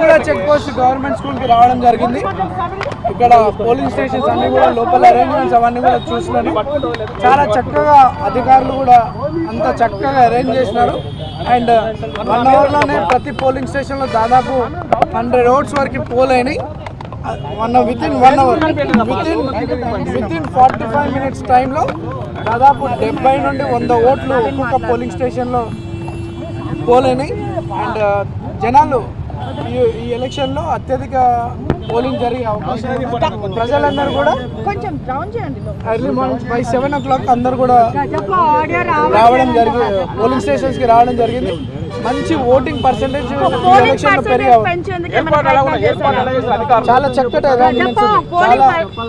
కూడా check post government స్కూల్కి రావడం జరిగింది. ఇక్కడ పోలింగ్ స్టేషన్స్ అన్ని కూడా లోపల అరేంజ్మెంట్స్ అవన్నీ కూడా చూసినాను చాలా చక్కగా అధికారులు కూడా అంత చక్కగా అరేంజ్ చేసినారు. అండ్ వన్ అవర్లోనే ప్రతి పోలింగ్ స్టేషన్లో దాదాపు హండ్రెడ్ ఓట్స్ వరకు పోల్ అయినాయి one within one hour within within forty five minutes టైంలో దాదాపు డెబ్బై నుండి వంద ఓట్లు ఒక్కొక్క పోలింగ్ స్టేషన్లో పోలైనాయి. అండ్ జనాలు ఈ ఈ ఎలక్షన్లో అత్యధిక పోలింగ్ జరిగే అవకాశం. ప్రజలందరూ కూడా కొంచెం డౌన్ చేయండి early morning by seven o'clock అందరు కూడా రావడం జరిగి పోలింగ్ స్టేషన్స్కి రావడం జరిగింది. మంచి ఓటింగ్ పర్సెంటేజ్? చాలా చక్కటి.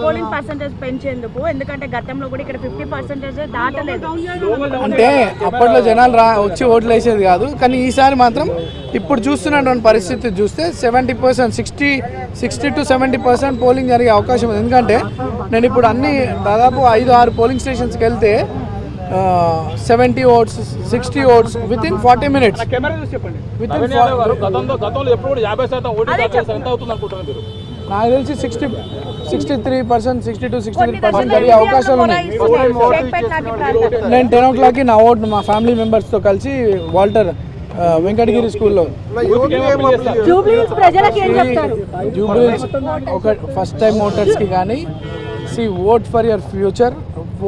పోలింగ్ పర్సెంటేజ్ పెంచేందుకు ఎందుకంటే గతంలో కూడా ఇక్కడ ఫిఫ్టీ పర్సెంటేజ్ దాటలేదు అంటే అప్పట్లో జనాలు రా వచ్చి ఓట్లు వేసేది కాదు కానీ ఈసారి మాత్రం ఇప్పుడు చూస్తున్నటువంటి పరిస్థితి చూస్తే seventy percent sixty sixty to seventy percent polling జరిగే అవకాశం ఉంది ఎందుకంటే నేను ఇప్పుడు అన్ని దాదాపు ఐదు ఆరు పోలింగ్ స్టేషన్స్కి వెళ్తే seventy votes sixty votes within forty minutes within నాకు తెలిసి sixty sixty three percent sixty to sixty three percent జరిగే అవకాశాలు ఉన్నాయి. నేను టెన్ ఓ క్లాక్కి నా ఓట్ మా ఫ్యామిలీ మెంబర్స్తో కలిసి వాల్టర్ వెంకటగిరి స్కూల్లో. జూబ్లీస్ ఒక ఫస్ట్ టైం ఓటర్స్కి కానీ see vote for your future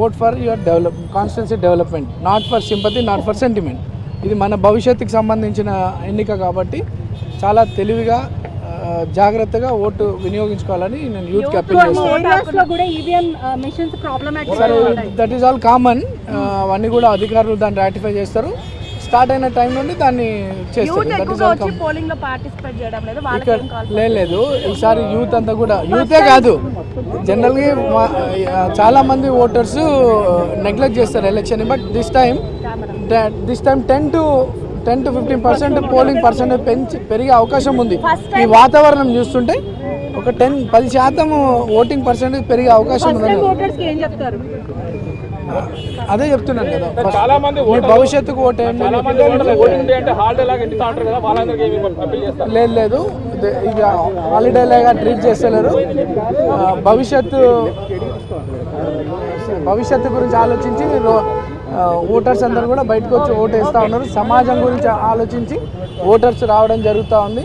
vote for your develop constituency development not for sympathy not for sentiment ఇది మన భవిష్యత్తుకి సంబంధించిన ఎన్నిక కాబట్టి చాలా తెలివిగా జాగ్రత్తగా ఓటు వినియోగించుకోవాలని నేను అప్పీల్ చేస్తాను. దట్ ఈస్ ఆల్ కామన్ అవన్నీ కూడా అధికారులు దాన్ని రాటిఫై చేస్తారు. స్టార్ట్ అయిన టైం నుండి దాన్ని చేస్తారు. లేదు. ఈసారి యూత్ అంతా కూడా యూతే కాదు. జనరల్గా చాలా మంది ఓటర్స్ నెగ్లెక్ట్ చేస్తారు election but this time this time ten to ten to fifteen percent polling percentage పెంచి పెరిగే అవకాశం ఉంది. ఈ వాతావరణం చూస్తుంటే ఒక టెన్ పది శాతం ఓటింగ్ పర్సెంటేజ్ పెరిగే అవకాశం ఉంది అదే చెప్తున్నాను కదా. చాలా మంది భవిష్యత్తుకు ఓటేయండి లేదు. లేదు ఇక హాలిడే లాగా ట్రీట్ చేస్తలేరు. భవిష్యత్తు భవిష్యత్తు గురించి ఆలోచించి ఓటర్స్ అందరూ కూడా బయటకు వచ్చి ఓటు వేస్తూ ఉన్నారు. సమాజం గురించి ఆలోచించి ఓటర్స్ రావడం జరుగుతూ ఉంది.